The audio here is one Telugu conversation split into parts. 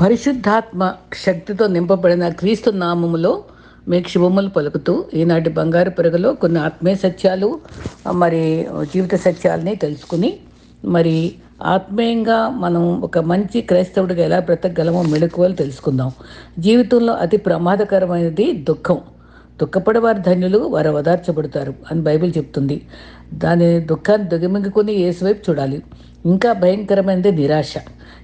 పరిశుద్ధాత్మ శక్తితో నింపబడిన క్రీస్తు నామములో మీకు శుభములు పలుకుతూ ఈనాటి బంగారు పెరుగులో కొన్ని ఆత్మీయ సత్యాలు మరి జీవిత సత్యాలని తెలుసుకుని మరి ఆత్మీయంగా మనం ఒక మంచి క్రైస్తవుడిగా ఎలా బ్రతకగలమో మెళుకువలు తెలుసుకుందాం. జీవితంలో అతి ప్రమాదకరమైనది దుఃఖం. దుఃఖపడేవారు ధన్యులు వారు ఓదార్చబడతారు అని బైబిల్ చెప్తుంది. దాని దుఃఖాన్ని దిగమింగుకొని ఏసువైపు చూడాలి. ఇంకా భయంకరమైనది నిరాశ.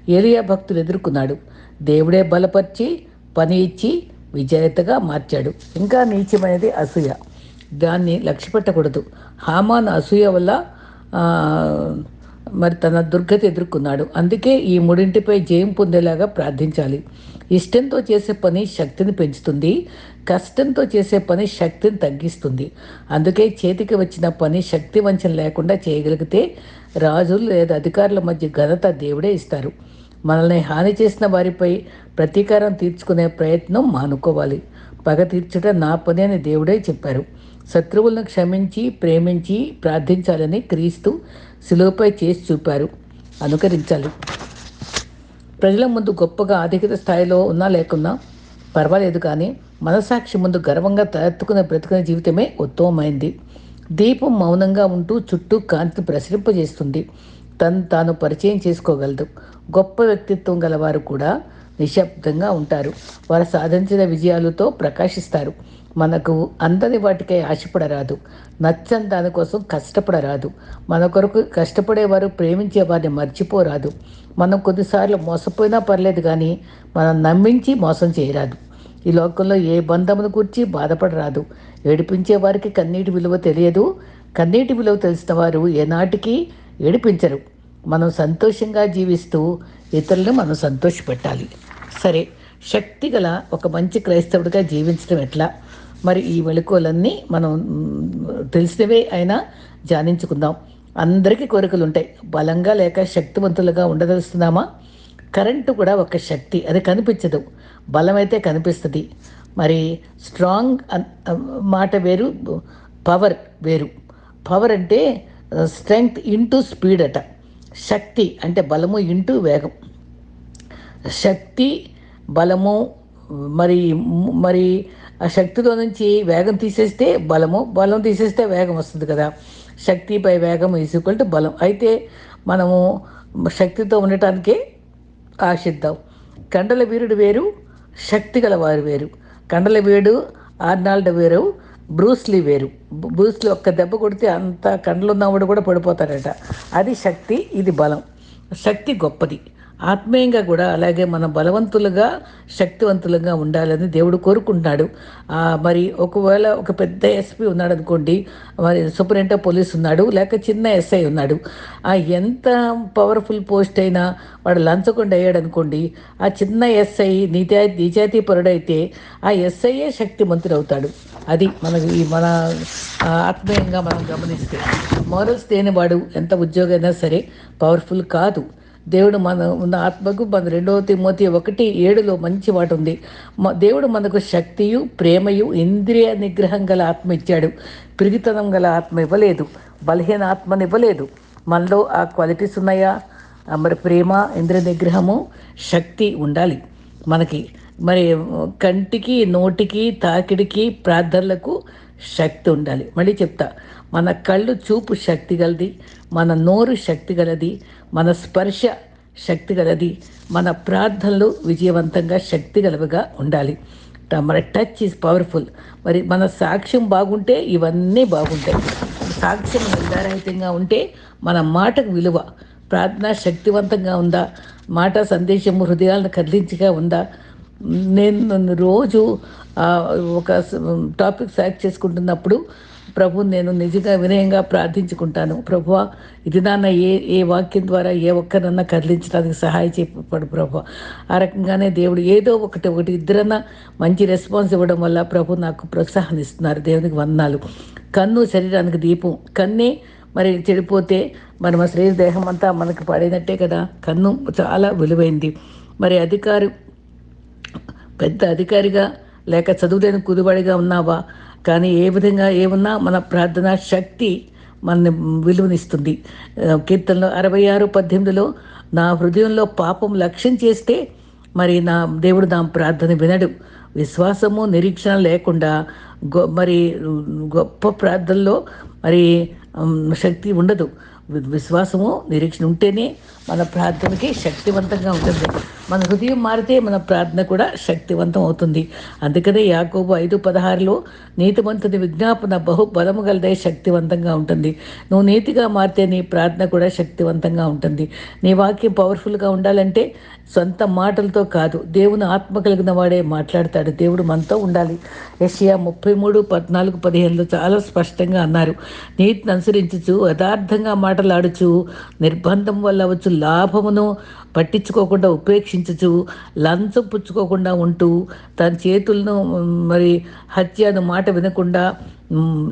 ఏలియా భక్తులు ఎదుర్కొన్నాడు. దేవుడే బలపరిచి పని ఇచ్చి విజేతగా మార్చాడు. ఇంకా నీచమైనది అసూయ. దాన్ని లక్ష్య పెట్టకూడదు. హామాన్ అసూయ వల్ల మరి తన దుర్గతి ఎదుర్కొన్నాడు. అందుకే ఈ మూడింటిపై జయం పొందేలాగా ప్రార్థించాలి. ఇష్టంతో చేసే పని శక్తిని పెంచుతుంది. కష్టంతో చేసే పని శక్తిని తగ్గిస్తుంది. అందుకే చేతికి వచ్చిన పని శక్తి వంచన లేకుండా చేయగలిగితే రాజులు లేదా అధికారుల మధ్య ఘనత దేవుడే ఇస్తారు. మనల్ని హాని చేసిన వారిపై ప్రతీకారం తీర్చుకునే ప్రయత్నం మానుకోవాలి. పగ తీర్చట నా పని అని దేవుడే చెప్పారు. శత్రువులను క్షమించి ప్రేమించి ప్రార్థించాలని క్రీస్తు శిలువపై చేసి చూపారు. అనుకరించాలి. ప్రజల ముందు గొప్పగా ఆధిక్యత స్థాయిలో ఉన్నా లేకున్నా పర్వాలేదు కానీ మనసాక్షి ముందు గర్వంగా తలెత్తుకునే బ్రతుకునే జీవితమే ఉత్తమమైంది. దీపం మౌనంగా ఉంటూ చుట్టూ కాంతిని ప్రసరింపజేస్తుంది. తను తాను పరిచయం చేసుకోగలదు. గొప్ప వ్యక్తిత్వం గలవారు కూడా నిశ్శబ్దంగా ఉంటారు. వారు సాధించిన విజయాలతో ప్రకాశిస్తారు. మనకు అందని వాటికై ఆశపడరాదు. నచ్చని దానికోసం కష్టపడరాదు. మన కొరకు కష్టపడేవారు ప్రేమించే వారిని మర్చిపోరాదు. మనం కొద్దిసార్లు మోసపోయినా పర్లేదు కానీ మనం నమ్మించి మోసం చేయరాదు. ఈ లోకంలో ఏ బంధమును గురించి బాధపడరాదు. ఏడిపించే వారికి కన్నీటి విలువ తెలియదు. కన్నీటి విలువ తెలిసిన వారు ఏనాటికి ఏడిపించరు. మనం సంతోషంగా జీవిస్తూ ఇతరులను మనం సంతోషపెట్టాలి. సరే శక్తి గల ఒక మంచి క్రైస్తవుడిగా జీవించడం ఎట్లా? మరి ఈ మెళుకువలన్నీ మనం తెలిసినవే అయినా ధ్యానించుకుందాం అందరికీ కోరికలు ఉంటాయి బలంగా లేక శక్తివంతులుగా ఉండదలుస్తున్నామా? కరెంటు కూడా ఒక శక్తి. అది కనిపించదు. బలమైతే కనిపిస్తుంది. మరి స్ట్రాంగ్ మాట వేరు పవర్ వేరు. పవర్ అంటే స్ట్రెంగ్త్ ఇంటూ స్పీడ్ అట శక్తి అంటే బలము ఇంటూ వేగం. శక్తి బలము మరి మరి ఆ శక్తిలో నుంచి వేగం తీసేస్తే బలము బలం తీసేస్తే వేగం వస్తుంది కదా. శక్తిపై వేగం ఈక్వల్ టు బలం. అయితే మనము శక్తితో ఉండటానికే ఆశిద్దాం. కండల వీరుడు వేరు శక్తి గల వారు. వేరు కండల వీరుడు ఆర్నాల్డ్ వేరు బ్రూస్లీ వేరు. బ్రూస్లీ ఒక్క దెబ్బ కొడితే అంత కండ్లు ఉన్నవాడు కూడా పడిపోతాడట. అది శక్తి ఇది బలం. శక్తి గొప్పది. ఆత్మీయంగా కూడా అలాగే మన బలవంతులుగా శక్తివంతులుగా ఉండాలని దేవుడు కోరుకుంటున్నాడు. మరి ఒకవేళ ఒక పెద్ద ఎస్పీ ఉన్నాడు అనుకోండి మరి సూపరింటెండెంట్ పోలీస్ ఉన్నాడు లేక చిన్న ఎస్ఐ ఉన్నాడు. ఆ ఎంత పవర్ఫుల్ పోస్ట్ అయినా వాడు లంచకుండా అయ్యాడు అనుకోండి ఆ చిన్న ఎస్ఐ నిజా నిజాయితీ పరుడైతే ఆ ఎస్ఐయే శక్తిమంతుడు అవుతాడు అది మనకి ఈ మన ఆత్మీయంగా మనం గమనిస్తే మోరల్స్ తేనివాడు ఎంత ఉద్యోగైనా సరే పవర్ఫుల్ కాదు. దేవుడు మన ఉన్న ఆత్మకు మన రెండవ తిమ్మతి ఒకటి ఏడులో మంచి వాటి ఉంది. మ- దేవుడు మనకు శక్తియు ప్రేమయు ఇంద్రియ నిగ్రహం గల ఆత్మ ఇచ్చాడు. పిరిగితనం గల ఆత్మ ఇవ్వలేదు. బలహీన ఆత్మని ఇవ్వలేదు. మనలో ఆ క్వాలిటీస్ ఉన్నాయా? మరి ప్రేమ ఇంద్రియ నిగ్రహము శక్తి ఉండాలి. మనకి మరి కంటికి నోటికి తాకిడికి ప్రార్థనలకు శక్తి ఉండాలి. మళ్ళీ చెప్తా మన కళ్ళు చూపు శక్తి గలది మన నోరు శక్తి గలది మన స్పర్శ శక్తి గలది మన ప్రార్థనలు విజయవంతంగా శక్తి గలవిగా ఉండాలి. మన టచ్ ఈజ్ పవర్ఫుల్. మరి మన సాక్ష్యం బాగుంటే ఇవన్నీ బాగుంటాయి. సాక్ష్యం నిర్ధారహితంగా ఉంటే మన మాటకు విలువ ప్రార్థన శక్తివంతంగా ఉందా మాట సందేశం హృదయాలను కదిలించిగా ఉందా నేను రోజు ఒక టాపిక్ సెలెక్ట్ చేసుకుంటున్నప్పుడు ప్రభు నేను నిజంగా వినయంగా ప్రార్థించుకుంటాను. ప్రభు ఇది నాన్న ఏ ఏ వాక్యం ద్వారా ఏ ఒక్కరన్నా కదిలించడానికి సహాయం చేపడు ప్రభు. ఆ రకంగానే దేవుడు ఏదో ఒకటి ఒకటి ఇద్దరన్నా మంచి రెస్పాన్స్ ఇవ్వడం వల్ల ప్రభు నాకు ప్రోత్సాహం ఇస్తున్నారు. దేవునికి వందనాలు. కన్ను శరీరానికి దీపం. కన్నే మరి చెడిపోతే మరి మన శరీర దేహం అంతా మనకు పడినట్టే కదా. కన్ను చాలా విలువైంది. మరి అధికారి పెద్ద అధికారిగా లేక చదువులేని కుదుబడిగా ఉన్నావా? కానీ ఏ విధంగా ఏమున్నా మన ప్రార్థన శక్తి మన విలువనిస్తుంది. కీర్తనలో అరవై ఆరు పద్దెనిమిదిలో నా హృదయంలో పాపం లక్ష్యం చేస్తే మరి నా దేవుడు నా ప్రార్థన వినడు. విశ్వాసము నిరీక్షణ లేకుండా గొ మరి గొప్ప ప్రార్థనలో మరి శక్తి ఉండదు. విశ్వాసము నిరీక్షణ ఉంటేనే మన ప్రార్థనకి శక్తివంతంగా ఉంటుంది. మన హృదయం మారితే మన ప్రార్థన కూడా శక్తివంతం అవుతుంది. అందుకనే యాకోబు ఐదు పదహారులో నీతివంతుని విజ్ఞాపన బహు బలము గలదే శక్తివంతంగా ఉంటుంది. నువ్వు నీతిగా మారితే నీ ప్రార్థన కూడా శక్తివంతంగా ఉంటుంది. నీ వాక్యం పవర్ఫుల్గా ఉండాలంటే సొంత మాటలతో కాదు దేవుని ఆత్మ కలిగిన వాడే మాట్లాడతాడు. దేవుడు మనతో ఉండాలి. యషియా ముప్పై మూడు పద్నాలుగు పదిహేనులో చాలా స్పష్టంగా అన్నారు. నీతిని అనుసరించుచు యథార్థంగా మాటలాడుచు నిర్బంధం వల్ల వచ్చు లాభమును పట్టించుకోకుండా ఉపేక్షించుచు లంచం పుచ్చుకోకుండా ఉంటూ తన చేతులను మరి హత్యను మాట వినకుండా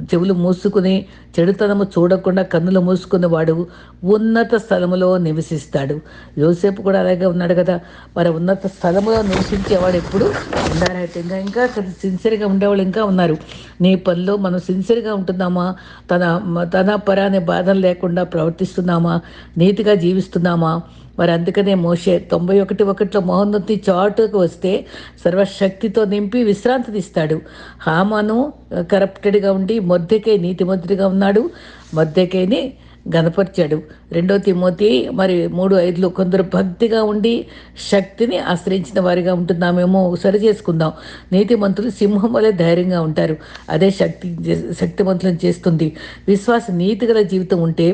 చెవులు మూసుకుని చెడుతనము చూడకుండా కన్నులు మూసుకునేవాడు ఉన్నత స్థలములో నివసిస్తాడు. యోసేపు కూడా అలాగే ఉన్నాడు కదా. మరి ఉన్నత స్థలములో నివసించేవాడు ఎప్పుడు ఉన్నారైతే ఇంకా ఇంకా సిన్సియర్గా ఉండేవాళ్ళు ఇంకా ఉన్నారు. నీ పనిలో మనం సిన్సియర్గా ఉంటున్నామా? తన తన పర అనే బాధలు లేకుండా ప్రవర్తిస్తున్నామా? నీతిగా జీవిస్తున్నామా? మరి అందుకనే మోషే తొంభై ఒకటి ఒకటిలో మహోన్నతి చాటుకు వస్తే సర్వశక్తితో నింపి విశ్రాంతి తీస్తాడు హామాను కరప్టెడ్గా ఉండి మొద్దెకే నీతిమంతుడిగా ఉన్నాడు. మొద్దెకేని గనపరిచాడు రెండో తిమోతి మరి మూడు ఐదులో కొందరు భక్తిగా ఉండి శక్తిని ఆశ్రయించిన వారిగా ఉంటున్నామేమో సరి చేసుకుందాం. నీతిమంతులు సింహం వలె ధైర్యంగా ఉంటారు. అదే శక్తి శక్తివంతులను చేస్తుంది. విశ్వాస నీతి గల జీవితం ఉంటే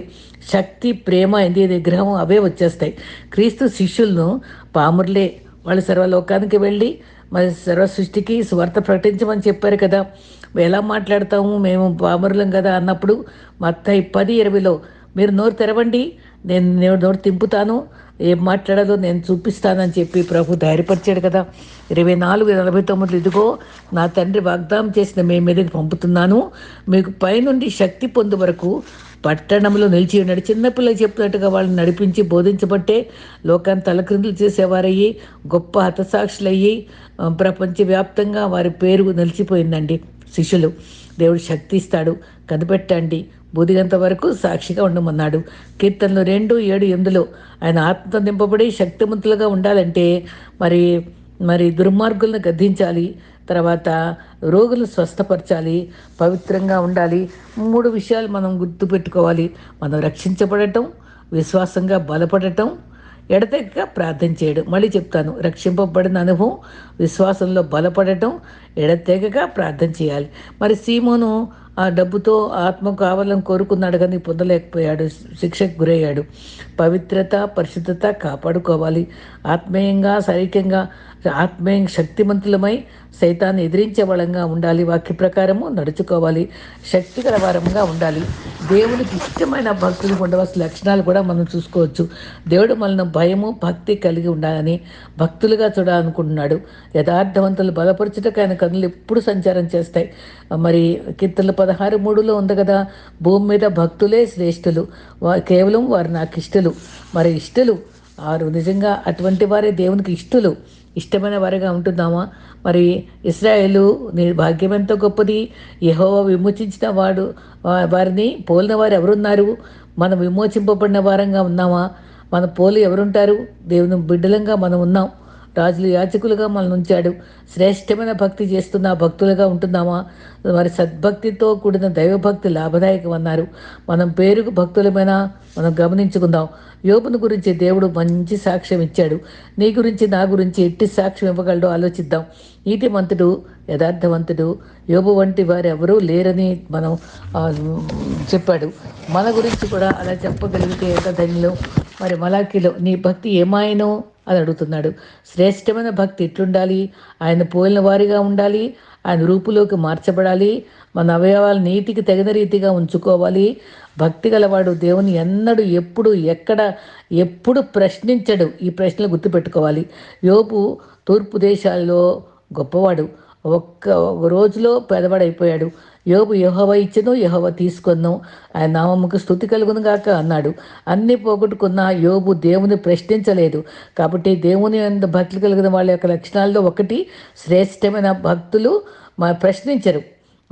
శక్తి ప్రేమ ఎంది నిగ్రహం అవే వచ్చేస్తాయి. క్రీస్తు శిష్యులను పాముర్లే. వాళ్ళు సర్వలోకానికి వెళ్ళి మరి సర్వ సృష్టికి స్వార్థ ప్రకటించమని చెప్పారు కదా. ఎలా మాట్లాడతాము? మేము పామరులం కదా అన్నప్పుడు మత్తాయి పది ఇరవైలో మీరు నోరు తెరవండి నేను నేను నోరు తింపుతాను ఏం మాట్లాడాలో నేను చూపిస్తానని చెప్పి ప్రభు ధైర్యపరిచాడు కదా. ఇరవై నాలుగు నలభై తొమ్మిదిలో ఇదిగో నా తండ్రి వాగ్దానం చేసిన మీ మీదకి పంపుతున్నాను. మీకు పైనుండి శక్తి పొందు వరకు పట్టణంలో నిలిచి ఉన్నాడు. చిన్నపిల్లలు చెప్తున్నట్టుగా వాళ్ళని నడిపించి బోధించబట్టే లోకాన్ని తలక్రిందులు చేసేవారయ్యి గొప్ప హతసాక్షులయ్యి ప్రపంచవ్యాప్తంగా వారి పేరు నిలిచిపోయిందండి శిష్యులు. దేవుడు శక్తి ఇస్తాడు కనిపెట్టండి. బుదిగంత వరకు సాక్షిగా ఉండమన్నాడు. కీర్తనలు రెండు ఏడు ఎనిమిదిలో ఆయన ఆత్మతో నింపబడి శక్తిమంతులుగా ఉండాలంటే మరి మరి దుర్మార్గులను గద్దించాలి. తర్వాత రోగులు స్వస్థపరచాలి పవిత్రంగా ఉండాలి. మూడు విషయాలు మనం గుర్తుపెట్టుకోవాలి మనం రక్షించబడటం విశ్వాసంగా బలపడటం ఎడతెక్క ప్రార్థన చేయడం. మళ్ళీ చెప్తాను రక్షింపబడిన అనుభవం విశ్వాసంలో బలపడటం ఎడతెగక ప్రార్థన చేయాలి. మరి సీమోను ఆ డబ్బుతో ఆత్మ కావాలని కోరుకున్నాడు కానీ పొందలేకపోయాడు శిక్షకు గురయ్యాడు. పవిత్రత పరిశుద్ధత కాపాడుకోవాలి. ఆత్మీయంగా శరీరంగా ఆత్మీయ శక్తిమంతులమై సైతాన్ని ఎదిరించే వాళ్ళంగా ఉండాలి. వాక్య ప్రకారము నడుచుకోవాలి. శక్తి వారంగా ఉండాలి. దేవునికి ఇష్టమైన భక్తులు ఉండవలసిన లక్షణాలు కూడా మనం చూసుకోవచ్చు. దేవుడు మనల్ని భయము భక్తి కలిగి ఉండాలని భక్తులుగా చూడాలనుకుంటున్నాడు. యథార్థవంతులు బలపరచుటకు ఆయన కన్నులు ఎప్పుడు సంచారం చేస్తాయి. మరి కీర్తనలు పదహారు మూడులో ఉంది కదా భూమి మీద భక్తులే శ్రేష్ఠులు వా కేవలం వారు నాకు ఇష్టలు. మరి ఇష్టలు వారు నిజంగా అటువంటి వారే దేవునికి ఇష్టలు. ఇష్టమైన వారిగా ఉంటున్నామా? మరి ఇస్రాయేలు నీ భాగ్యం ఎంతో గొప్పది. యహోవ విమోచించిన వాడు వారిని పోలిన వారు ఎవరున్నారు? మనం విమోచింపబడిన వారంగా ఉన్నామా? మన పోలి ఎవరుంటారు? దేవుని బిడ్డలంగా మనం ఉన్నాం. రాజులు యాచకులుగా మనల్ని ఉంచాడు. శ్రేష్టమైన భక్తి చేస్తున్న భక్తులుగా ఉంటున్నామా? మరి సద్భక్తితో కూడిన దైవభక్తి లాభదాయకం అన్నారు మనం పేరుకు భక్తులమైన మనం గమనించుకుందాం. యోపును గురించి దేవుడు మంచి సాక్ష్యం ఇచ్చాడు. నీ గురించి నా గురించి ఎట్టి సాక్ష్యం ఇవ్వగలడో ఆలోచిద్దాం. నీతిమంతుడు యథార్థవంతుడు యోబు వంటి వారు ఎవరూ లేరని మనం చెప్పాడు. మన గురించి కూడా అలా చెప్పగలిగితే ఎంత ధన్యులు? మరి మలాఖీలో నీ భక్తి ఏమాయనో? అని అడుగుతున్నాడు. శ్రేష్టమైన భక్తి ఎట్లుండాలి? ఆయన పోలిన వారిగా ఉండాలి? ఆయన రూపులోకి మార్చబడాలి? మన అవయవాలు నీతికి తగిన రీతిగా ఉంచుకోవాలి? భక్తి గలవాడు దేవుని ఎన్నడు ఎప్పుడు ఎక్కడ ఎప్పుడు ప్రశ్నించడు. ఈ ప్రశ్నలు గుర్తుపెట్టుకోవాలి. యోపు తూర్పు దేశాల్లో గొప్పవాడు. ఒక్క రోజులో పేదవాడైపోయాడు. యోబు యహోవ ఇచ్చను యహోవ తీసుకొను ఆయన నామముకు స్థుతి కలుగును గాక అన్నాడు. అన్ని పోగొట్టుకున్న యోబు దేవుని ప్రశ్నించలేదు. కాబట్టి దేవుని భక్తులు కలిగిన వాళ్ళ యొక్క లక్షణాల్లో ఒకటి శ్రేష్టమైన భక్తులు మ- ప్రశ్నించరు.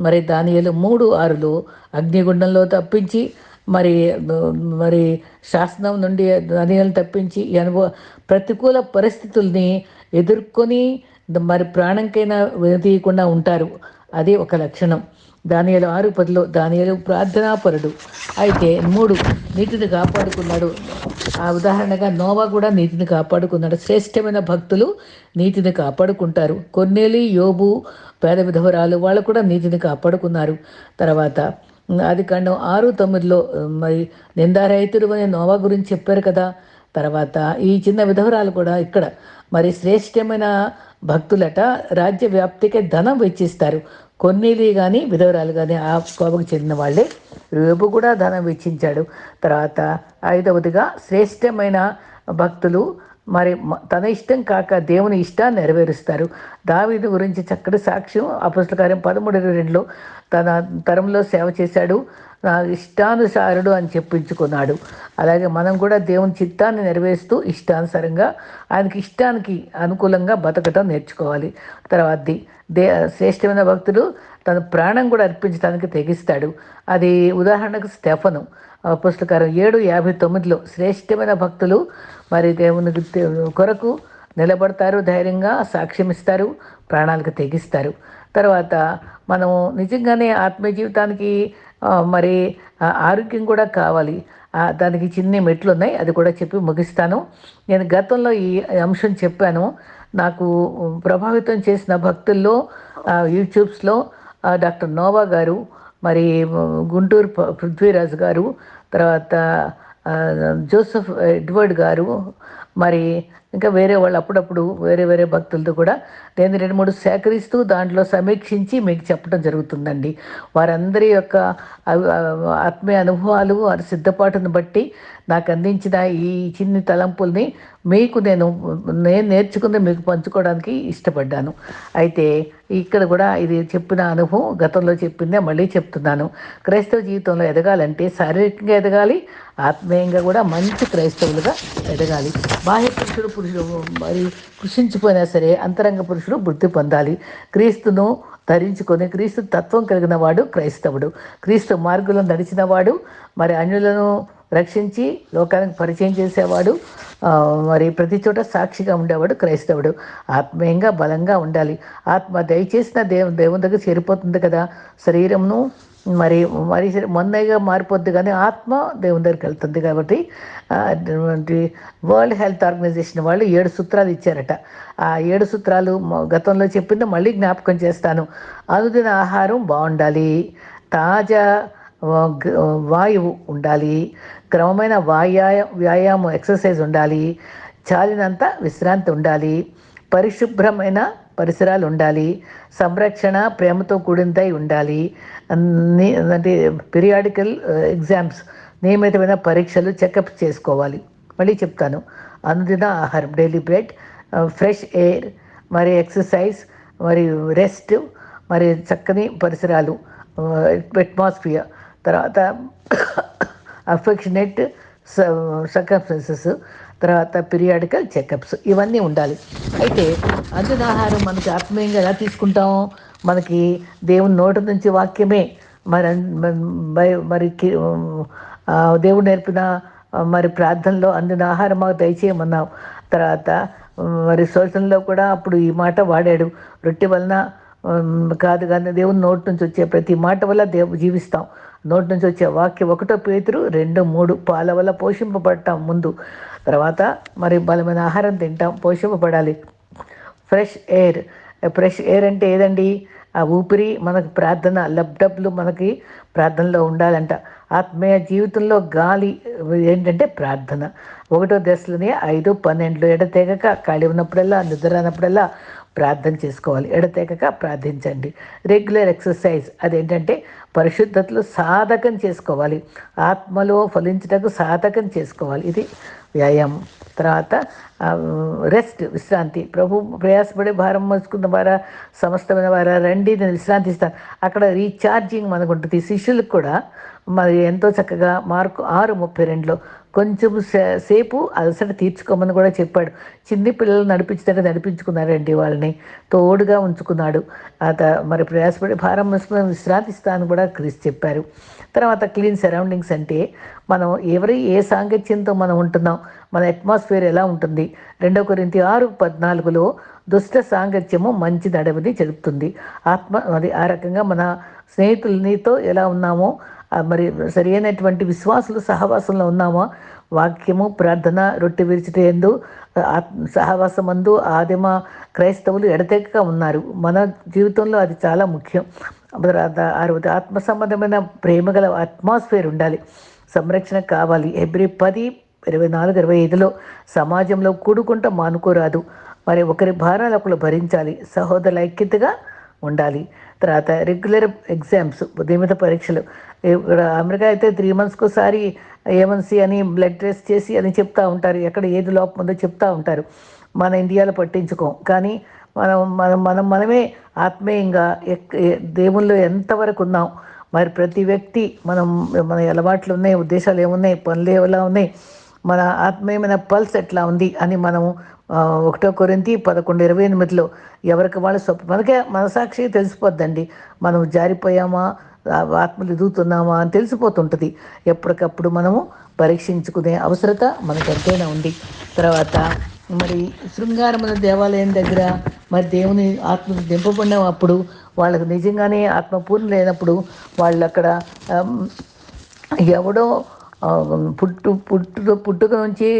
మరి దానియలు మూడు ఆరులో అగ్నిగుండంలో తప్పించి మరి మరి శాసనం నుండి దానియలు తప్పించి అనుభవ ప్రతికూల పరిస్థితుల్ని ఎదుర్కొని మరి ప్రాణంకైనా వినతీయకుండా ఉంటారు. అది ఒక లక్షణం. దానియలు ఆరు పదిలో దానియలు ప్రార్థనాపరుడు అయితే మూడు నీతిని కాపాడుకున్నాడు. ఆ ఉదాహరణగా నోవా కూడా నీతిని కాపాడుకున్నాడు. శ్రేష్టమైన భక్తులు నీతిని కాపాడుకుంటారు. కొన్నేలి యోబు పేద విధవరాలు వాళ్ళు కూడా నీతిని కాపాడుకున్నారు. తర్వాత అది కాండం ఆరు తొమ్మిదిలో మరి నిందారైతుడు అనే నోవా గురించి చెప్పారు కదా. తర్వాత ఈ చిన్న విధవరాలు కూడా ఇక్కడ. మరి శ్రేష్టమైన భక్తులట రాజ్య వ్యాప్తికే ధనం వెచ్చిస్తారు. కొన్నిలి కానీ విధవరాలు కానీ ఆ కోపకు చెందిన వాళ్ళే రేపు కూడా ధనం వెచ్చించాడు. తర్వాత ఐదవదిగా శ్రేష్టమైన భక్తులు మరి తన ఇష్టం కాక దేవుని ఇష్టాన్ని నెరవేరుస్తారు. దావీదు గురించి చక్కటి సాక్ష్యం అపస్తకార్యం పదమూడు ఇరవై రెండులో తన తరంలో సేవ చేశాడు. నా ఇష్టానుసారుడు అని చెప్పించుకున్నాడు. అలాగే మనం కూడా దేవుని చిత్తాన్ని నెరవేరుస్తూ ఇష్టానుసారంగా ఆయనకి ఇష్టానికి అనుకూలంగా బతకటం నేర్చుకోవాలి. తర్వాత దే శ్రేష్టమైన భక్తుడు తన ప్రాణం కూడా అర్పించడానికి తెగిస్తాడు. అది ఉదాహరణకు స్టెఫను. పుస్తకారం ఏడు యాభై తొమ్మిదిలో శ్రేష్టమైన భక్తులు మరి దేవుని కొరకు నిలబడతారు ధైర్యంగా సాక్ష్యం ఇస్తారు ప్రాణాలకు తెగిస్తారు. తర్వాత మనము నిజంగానే ఆత్మీయ జీవితానికి మరి ఆరోగ్యం కూడా కావాలి. దానికి చిన్ని మెట్లు ఉన్నాయి అది కూడా చెప్పి ముగిస్తాను. నేను గతంలో ఈ అంశం చెప్పాను. నాకు ప్రభావితం చేసిన భక్తుల్లో యూట్యూబ్స్లో డాక్టర్ నోవా గారు మరి గుంటూరు పృథ్వీరాజు గారు తర్వాత జోసఫ్ ఎడ్వర్డ్ గారు మరి ఇంకా వేరే వాళ్ళు అప్పుడప్పుడు వేరే వేరే భక్తులతో కూడా నేను రెండు మూడు సేకరిస్తూ దాంట్లో సమీక్షించి మీకు చెప్పడం జరుగుతుందండి. వారందరి యొక్క ఆత్మీయ అనుభవాలు వారి సిద్ధపాటును బట్టి నాకు అందించిన ఈ చిన్ని తలంపుల్ని మీకు నేను నేను నేర్చుకుంది మీకు పంచుకోవడానికి ఇష్టపడ్డాను. అయితే ఇక్కడ కూడా ఇది చెప్పిన అనుభవం గతంలో చెప్పిందే మళ్ళీ చెప్తున్నాను. క్రైస్తవ జీవితంలో ఎదగాలంటే శారీరకంగా ఎదగాలి ఆత్మీయంగా కూడా మంచి క్రైస్తవులుగా ఎదగాలి. బాహ్య పురుషుడు పురుషుడు. మరి కృషించిపోయినా సరే అంతరంగ పురుషుడు వృద్ధి పొందాలి. క్రీస్తును ధరించుకొని క్రీస్తు తత్వం కలిగిన వాడు క్రైస్తవుడు. క్రీస్తు మార్గంలో నడిచిన వాడు మరి అన్యులను రక్షించి లోకానికి పరిచయం చేసేవాడు మరి ప్రతి చోట సాక్షిగా ఉండేవాడు క్రైస్తవుడు. ఆత్మీయంగా బలంగా ఉండాలి. ఆత్మ దయచేసిన దేవు దేవుని దగ్గర చేరిపోతుంది కదా. శరీరంను మరి మరి మొన్నగా మారిపోద్ది కానీ ఆత్మ దేవుని దగ్గరికి వెళ్తుంది కాబట్టి వరల్డ్ హెల్త్ ఆర్గనైజేషన్ వాళ్ళు ఏడు సూత్రాలు ఇచ్చారట. ఆ ఏడు సూత్రాలు గతంలో చెప్పింది మళ్ళీ జ్ఞాపకం చేస్తాను. అనుదిన ఆహారం బాగుండాలి. తాజా వాయువు ఉండాలి. క్రమమైన వాయా వ్యాయామం ఎక్సర్సైజ్ ఉండాలి. చాలినంత విశ్రాంతి ఉండాలి. పరిశుభ్రమైన పరిసరాలు ఉండాలి సంరక్షణ ప్రేమతో కూడినదై ఉండాలి. అంటే పీరియాడికల్ ఎగ్జామ్స్ uh, నియమితమైన పరీక్షలు చెకప్ చేసుకోవాలి. మళ్ళీ చెప్తాను. అనుదిన ఆహారం డైలీ బ్రెడ్ ఫ్రెష్ ఎయిర్ మరి ఎక్సర్సైజ్ మరి రెస్ట్ మరి చక్కని పరిసరాలు uh, అట్మాస్ఫియర్ తర్వాత అఫెక్షనేట్ సర్కమ్స్టెన్సెస్ తర్వాత పీరియాడికల్ చెకప్స్ ఇవన్నీ ఉండాలి. అయితే అందిన ఆహారం మనకి ఆత్మీయంగా ఎలా తీసుకుంటాం? మనకి దేవుని నోటి నుంచి వాక్యమే మరి మరి దేవుడు నేర్పిన మరి ప్రార్థనలో అందిన ఆహారం మాకు దయచేయమన్నాం తర్వాత మరి శోషణలో కూడా అప్పుడు ఈ మాట వాడాడు. రొట్టె వలన కాదు కానీ దేవుని నోటి నుంచి వచ్చే ప్రతి మాట వల్ల దేవు జీవిస్తాం. నోటి నుంచి వచ్చే వాక్యం ఒకటో పేతురు రెండు మూడు పాల వల్ల పోషింపబడటం ముందు. తర్వాత మరి బలమైన ఆహారం తింటాం పోషింపబడాలి. ఫ్రెష్ ఎయిర్ ఫ్రెష్ ఎయిర్ అంటే ఏదండి? ఆ ఊపిరి మనకు ప్రార్థన లబ్డబ్లు మనకి ప్రార్థనలో ఉండాలంట. ఆత్మీయ జీవితంలో గాలి ఏంటంటే ప్రార్థన. ఒకటో దశలోనే ఐదు పన్నెండులో ఎడతెగక ఖాళీ ఉన్నప్పుడల్లా నిద్ర అన్నప్పుడల్లా ప్రార్థన చేసుకోవాలి. ఎడతెగక ప్రార్థించండి. రెగ్యులర్ ఎక్సర్సైజ్ అదేంటంటే పరిశుద్ధతలు సాధకం చేసుకోవాలి. ఆత్మలో ఫలించటకు సాధకం చేసుకోవాలి. ఇది వ్యాయామం. తర్వాత రెస్ట్ విశ్రాంతి. ప్రభు ప్రయాసపడే భారం మోసుకున్న వారా సమస్తమైన వారా రండి నేను విశ్రాంతి ఇస్తాను. అక్కడ రీఛార్జింగ్ మనకు ఉంటుంది. శిష్యులకు కూడా మరి ఎంతో చక్కగా మార్కు ఆరు ముప్పై రెండులో కొంచెం సేపు అలసట తీర్చుకోమని కూడా చెప్పాడు. చిన్ని పిల్లలు నడిపించినట్టు నడిపించుకున్నారండి వాళ్ళని. తోడుగా ఉంచుకున్నాడు. అత మరి ప్రయాసపడి భారం మోసుకుని విశ్రాంతిస్తాను కూడా క్రీస్తు చెప్పారు. తర్వాత క్లీన్ సరౌండింగ్స్ అంటే మనం ఎవరి ఏ సాంగత్యంతో మనం ఉంటున్నాం మన అట్మాస్ఫియర్ ఎలా ఉంటుంది? రెండో కొరింతి ఆరు పద్నాలుగులో దుష్ట సాంగత్యము మంచి నడవని చెబుతుంది. ఆత్మ అది ఆ రకంగా మన స్నేహితులనితో ఎలా ఉన్నామో మరి సరి అయినటువంటి విశ్వాసులు సహవాసంలో ఉన్నామా? వాక్యము ప్రార్థన రొట్టె విరిచిట ఎందు ఆత్మ సహవాసమందు ఆదిమ క్రైస్తవులు ఎడతెక్కగా ఉన్నారు. మన జీవితంలో అది చాలా ముఖ్యం. అరవై ఆత్మ సంబంధమైన ప్రేమ గల అట్మాస్ఫియర్ ఉండాలి. సంరక్షణ కావాలి. ఎవ్రీ పది ఇరవై నాలుగు ఇరవై ఐదులో సమాజంలో కూడుకుంటూ మానుకోరాదు. మరి ఒకరి భారాలు ఒకరు భరించాలి. సహోదరుల ఐక్యతగా ఉండాలి. తర్వాత రెగ్యులర్ ఎగ్జామ్స్ నియమిత పరీక్షలు. ఇక్కడ అమెరికా అయితే త్రీ మంత్స్కి ఒకసారి ఏమన్సీ అని బ్లడ్ టెస్ట్ చేసి అని చెప్తూ ఉంటారు. ఎక్కడ ఏది లోపం ఉందో చెప్తూ ఉంటారు. మన ఇండియాలో పట్టించుకోం. కానీ మనం మనం మనం మనమే ఆత్మీయంగా ఎక్ దేవుల్లో ఎంతవరకు ఉన్నాం? మరి ప్రతి వ్యక్తి మనం మన అలవాట్లు ఉన్నాయి ఉద్దేశాలు ఏమున్నాయి పనులు ఎలా ఉన్నాయి? మన ఆత్మీయమైన పల్స్ ఎట్లా ఉంది అని మనము ఒకటో కొరింతి పదకొండు ఇరవై ఎనిమిదిలో ఎవరికి వాళ్ళు స్వప్న మనకే మనసాక్షి తెలిసిపోద్దండి. మనం జారిపోయామా ఆత్మలు ఎదుగుతున్నామా అని తెలిసిపోతుంటుంది. ఎప్పటికప్పుడు మనము పరీక్షించుకునే అవసరత మనకు ఎంతైనా ఉంది. తర్వాత మరి శృంగారముల దేవాలయం దగ్గర మరి దేవుని ఆత్మ దింపబడిన అప్పుడు వాళ్ళకు నిజంగానే ఆత్మపూర్ణ లేనప్పుడు వాళ్ళు అక్కడ ఎవడో పుట్టు పుట్టు పుట్టుక నుంచి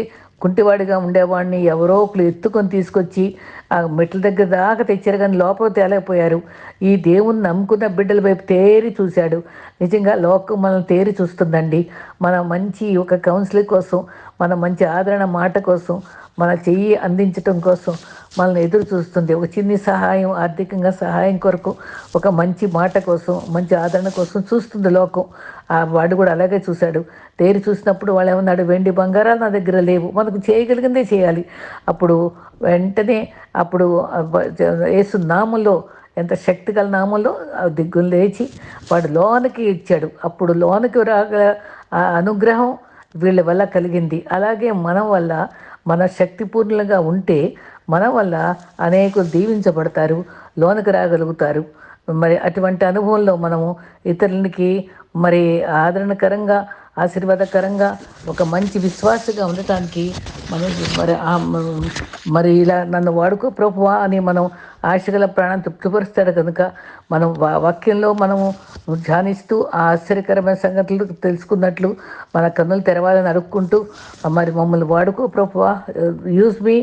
కుంటివాడిగా ఉండేవాడిని ఎవరో ఒకరు ఎత్తుకొని తీసుకొచ్చి ఆ మెట్ల దగ్గర దాకా తెచ్చారు కానీ లోపల తేలేకపోయారు. ఈ దేవుని నమ్ముకున్న బిడ్డల వైపు తేరి చూశాడు. నిజంగా లోకం మనం తేరి చూస్తుందండి. మన మంచి ఒక కౌన్సిలింగ్ కోసం మన మంచి ఆదరణ మాట కోసం మన చెయ్యి అందించటం కోసం మనల్ని ఎదురు చూస్తుంది. ఒక చిన్ని సహాయం ఆర్థికంగా సహాయం కొరకు ఒక మంచి మాట కోసం మంచి ఆదరణ కోసం చూస్తుంది లోకం. ఆ వాడు కూడా అలాగే చూశాడు. తేరి చూసినప్పుడు వాళ్ళు ఏమన్నాడు వెండి బంగారాలు నా దగ్గర లేవు. మనకు చేయగలిగిందే చేయాలి. అప్పుడు వెంటనే అప్పుడు యేసు నామంలో ఎంత శక్తి గల నామంలో దిగ్గులు లేచి వాడు లోనకి ఇచ్చాడు. అప్పుడు లోనకి రాగల అనుగ్రహం వీళ్ళ వల్ల కలిగింది. అలాగే మన వల్ల మన శక్తిపూర్ణంగా ఉంటే మన వల్ల అనేకులు దీవించబడతారు లోనికి రాగలుగుతారు. మరి అటువంటి అనుభవంలో మనము ఇతరులకి మరి ఆదరణకరంగా ఆశీర్వాదకరంగా ఒక మంచి విశ్వాసగా ఉండటానికి మనం మరి మరి ఇలా నన్ను వాడుకో ప్రభువా అని మనం ఆశగల ప్రాణం తృప్తిపరుస్తాడు కనుక మనం వాక్యంలో మనము ధ్యానిస్తూ ఆ ఆశ్చర్యకరమైన సంగతులు తెలుసుకున్నట్లు మన కన్నులు తెరవాలని అడుక్కుంటూ మరి మమ్మల్ని వాడుకో ప్రభువా use me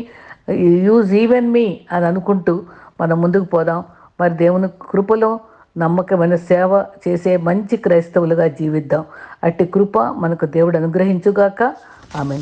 use even me అని అనుకుంటూ మనం ముందుకు పోదాం. మరి దేవుని కృపలో నమ్మకమైన సేవ చేసే మంచి క్రైస్తవులుగా జీవిద్దాం. అట్టి కృప మనకు దేవుడు అనుగ్రహించుగాక. ఆమె